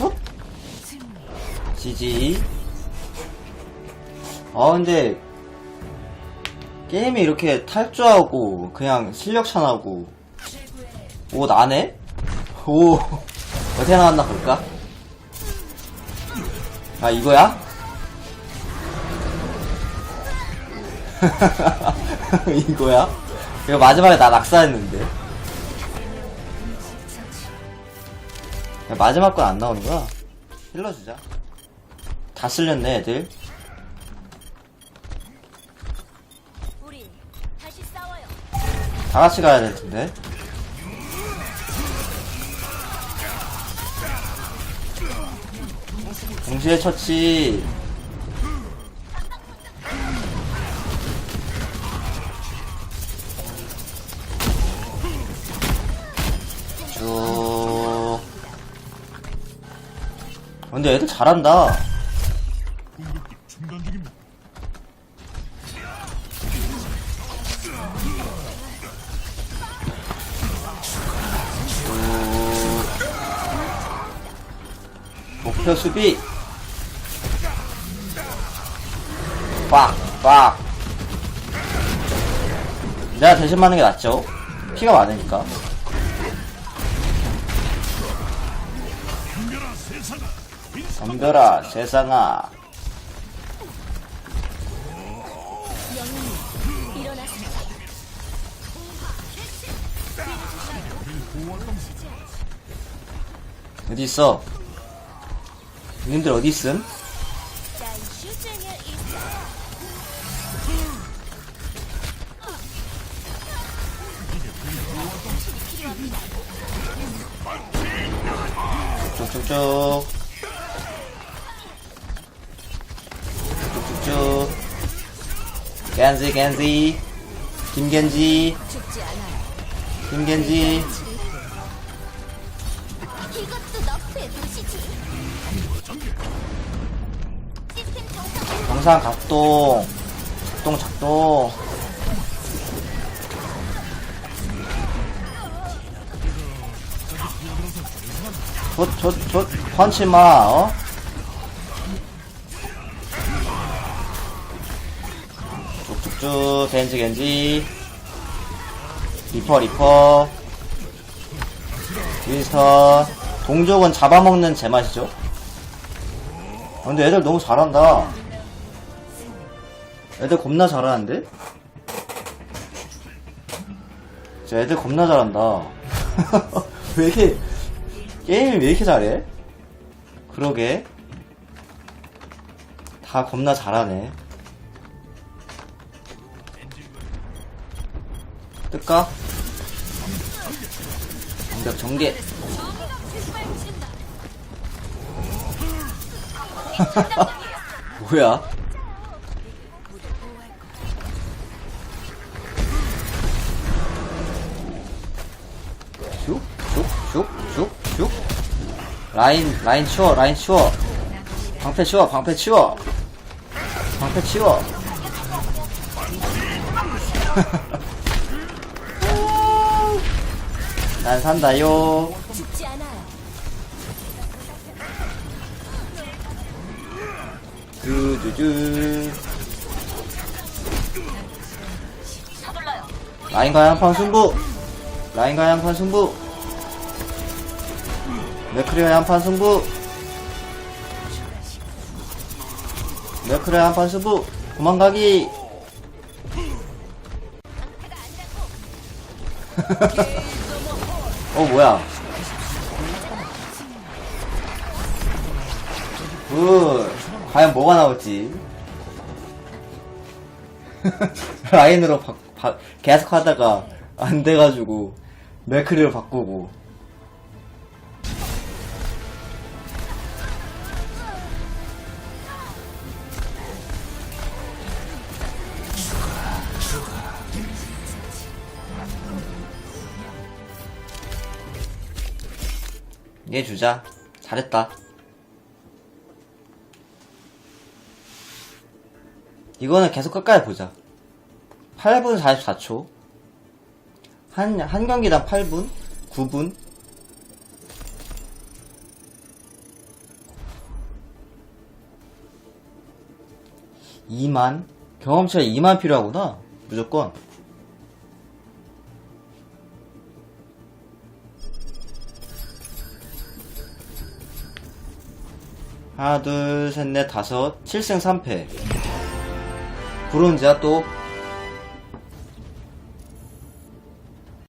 훗? 지지. 아, 근데, 게임이 이렇게 탈주하고, 그냥 실력차 나고, 오, 나네? 오, 어떻게 나왔나 볼까? 아, 이거야? 이거야? 이거 마지막에 나 낙사했는데. 마지막 건 안 나오는 거야? 힐러 주자. 다 쓸렸네, 애들. 다 같이 가야 될 텐데. 동시에 처치. 근데 애들 잘한다. 목표 수비 빡! 빡! 내가 대신 맞는 게 낫죠 피가 많으니까 덤벼라 세상아. 어디 있어 님들 어디 있음? 쭉쭉쭉 겐지 겐지 김겐지. 김겐지 정상. 각동 작동 작동 좆 좆 좆 펀치마 어? 쭉쭉쭉 겐지 겐지 리퍼 리퍼 윈스턴 동족은 잡아먹는 제맛이죠 아, 근데 애들 너무 잘한다 애들 겁나 잘하는데? 진짜 애들 겁나 잘한다. 왜 이렇게, 게임을 왜 이렇게 잘해? 그러게. 다 겁나 잘하네. 뜰까? 공격 전개. 뭐야? 슉, 슉, 슉, 슉, 슉. 라인, 라인 치워, 라인 치워. 방패 치워, 방패 치워. 방패 치워. 난 산다요. 죽지 않아요. 서둘러요. 라인과 한판 승부. 라인과 한판 승부. 맥크리와 한판 승부. 맥크리와 한판 승부. 도망가기. 어 뭐야? 굿. 과연 뭐가 나올지. 라인으로 바, 바- 계속 하다가 안 돼가지고 맥크리를 바꾸고. 얘 주자. 잘했다. 이거는 계속 끝까지 보자. 8분 44초. 한, 한 경기당 8분? 9분? 2만? 경험치가 2만 필요하구나. 무조건. 하나, 둘, 셋, 넷, 다섯. 7승 3패. 브론즈야 또